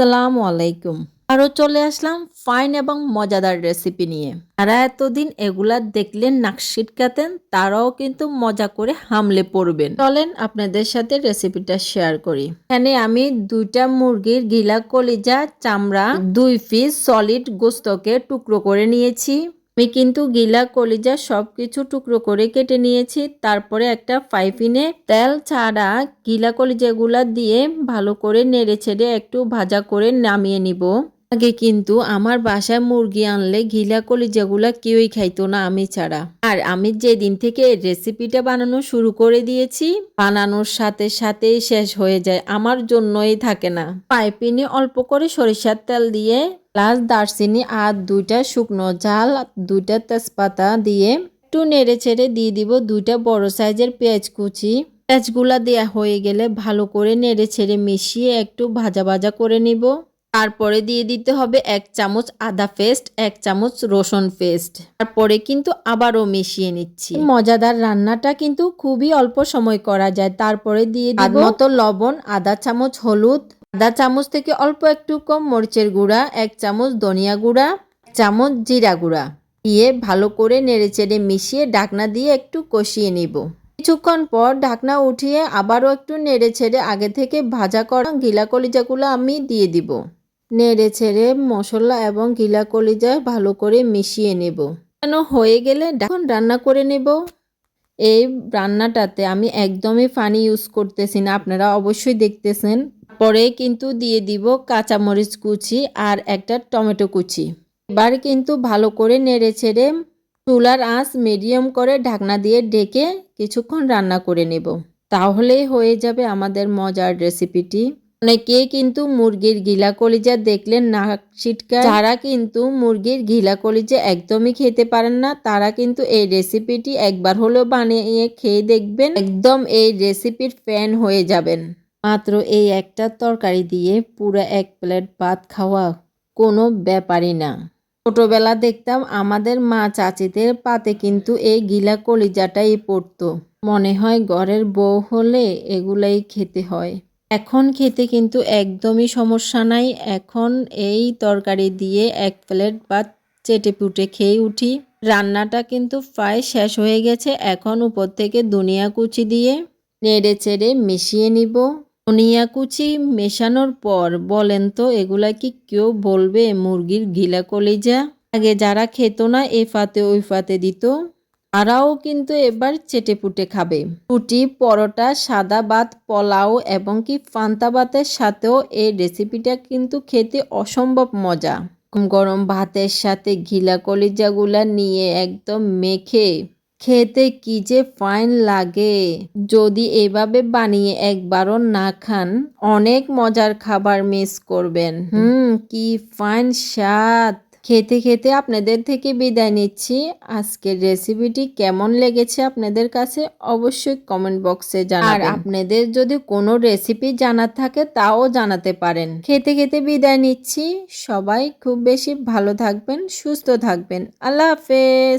আসসালামু আলাইকুম। আরও চলে আসলাম ফাইন এবং মজাদার রেসিপি নিয়ে। যারা এতদিন এগুলা দেখলেন, নাক ছিটকাতেন, তারাও কিন্তু মজা করে হামলে পড়বেন। চলেন আপনাদের সাথে রেসিপিটা শেয়ার করি। এখানে আমি দুইটা মুরগির গিলা কলিজা, চামড়া, দুই পিস সলিড গোস্তকে টুকরো করে নিয়েছি। আমি কিন্তু গিলা, কলিজা সব কিছু টুকরো করে কেটে নিয়েছি। তারপরে একটা ফাইফিনে তেল ছাড়া গিলা, কলিজাগুলা দিয়ে ভালো করে নেড়ে ছেড়ে একটু ভাজা করে নামিয়ে নিব। আগে কিন্তু আমার বাসায় মুরগি আনলে ঘিলা কলিজাগুলা কেউই খাইতো না আমি ছাড়া। আর আমি যেদিন থেকে রেসিপিটা বানানো শুরু করে দিয়েছি, বানানোর সাথে সাথেই শেষ হয়ে যায়, আমার জন্যই থাকে না। পাইপিনে অল্প করে সরিষার তেল দিয়ে প্লাস দারচিনি আর দুইটা শুকনো ঝাল, দুইটা তেজপাতা দিয়ে একটু নেড়ে ছেড়ে দিয়ে দিব দুইটা বড় সাইজের পেঁয়াজ কুচি। পেঁয়াজগুলা দেয়া হয়ে গেলে ভালো করে নেড়ে ছেড়ে মিশিয়ে একটু ভাজা ভাজা করে নিব। তারপরে দিয়ে দিতে হবে এক চামচ আদা পেস্ট, এক চামচ রসুন পেস্ট। তারপরে কিন্তু আবারও মিশিয়ে নিচ্ছি। মজাদার রান্নাটা কিন্তু খুবই অল্প সময় করা যায়। তারপরে দিয়ে দিব মতো লবণ, আধা চামচ হলুদ আধা চামচ থেকে অল্প একটু কম মরিচের গুঁড়া, এক চামচ ধনিয়া গুঁড়া চামচ জিরা গুঁড়া। দিয়ে ভালো করে নেড়েচেড়ে মিশিয়ে ঢাকনা দিয়ে একটু কষিয়ে নিব। কিছুক্ষণ পর ঢাকনা উঠিয়ে আবারও একটু নেড়ে ছেড়ে আগে থেকে ভাজা করা গিলা কলিজাগুলো আমি দিয়ে দিব। নেড়ে ছেড়ে মশলা এবং গিলা কলিজা ভালো করে মিশিয়ে নেব। কেন হয়ে গেলে এখন রান্না করে নেব। এই রান্নাটাতে আমি একদমই পানি ইউজ করতেছি না, আপনারা অবশ্যই দেখতেছেন। পরে কিন্তু দিয়ে দিব কাঁচামরিচ কুচি আর একটা টমেটো কুচি। এবার কিন্তু ভালো করে নেড়ে ছেড়ে চুলার আঁচ মিডিয়াম করে ঢাকনা দিয়ে ডেকে কিছুক্ষণ রান্না করে নেব। তাহলেই হয়ে যাবে আমাদের মজার রেসিপিটি। অনেকে কিন্তু মুরগির গিলা কলিজা দেখলে নাক ছিটকা যারা কিন্তু মুরগির গিলা কলিজা একদমই খেতে পারেন না, তারা কিন্তু এই রেসিপিটি একবার হলেও বানিয়ে খেয়ে দেখবেন। একদম এই রেসিপির ফ্যান হয়ে যাবেন। মাত্র এই একটা তরকারি দিয়ে পুরো এক প্লেট ভাত খাওয়া কোনো ব্যাপারই না। ছোটোবেলা দেখতাম আমাদের মা চাচিদের পাতে কিন্তু এই গিলা কলিজাটাই পড়তো। মনে হয় ঘরের বউ হলে এগুলাই খেতে হয়। এখন খেতে কিন্তু একদমই সমস্যা নাই। এখন এই তরকারি দিয়ে এক প্লেট ভাত চেটে পুটে খেয়ে উঠি। রান্নাটা কিন্তু প্রায় শেষ হয়ে গেছে। এখন উপর থেকে দুনিয়া কুচি দিয়ে নেড়ে চেড়ে মিশিয়ে নিব। ধনিয়া কুচি মেশানোর পর বলেন তো, এগুলা কি কেউ বলবে মুরগির গিলা কলিজা? আগে যারা খেত না, এ ফাতে ওই ফাতে দিত। তারাও কিন্তু এবার চেটে পুটে খাবে। রুটি, পরোটা, সাদা ভাত, পোলাও এবং কি ফান্তা ভাতের সাথেও এই রেসিপিটা কিন্তু খেতে অসম্ভব মজা। গরম ভাতের সাথে ঘিলা কলিজাগুলা নিয়ে একদম মেখে খেতে কি যে ফাইন লাগে। যদি এভাবে বানিয়ে একবারও না খান, অনেক মজার খাবার মিস করবেন। হুম, কি ফাইন স্বাদ। খেতে খেতে আপনাদের থেকে বিদায় নিচ্ছি। আজকের রেসিপিটি কেমন লেগেছে আপনাদের কাছে অবশ্যই কমেন্ট বক্সে জানাবেন। আর আপনাদের যদি কোনো রেসিপি জানার থাকে তাও জানাতে পারেন। খেতে খেতে বিদায় নিচ্ছি। সবাই খুব বেশি ভালো থাকবেন, সুস্থ থাকবেন। আল্লাহ হাফেজ।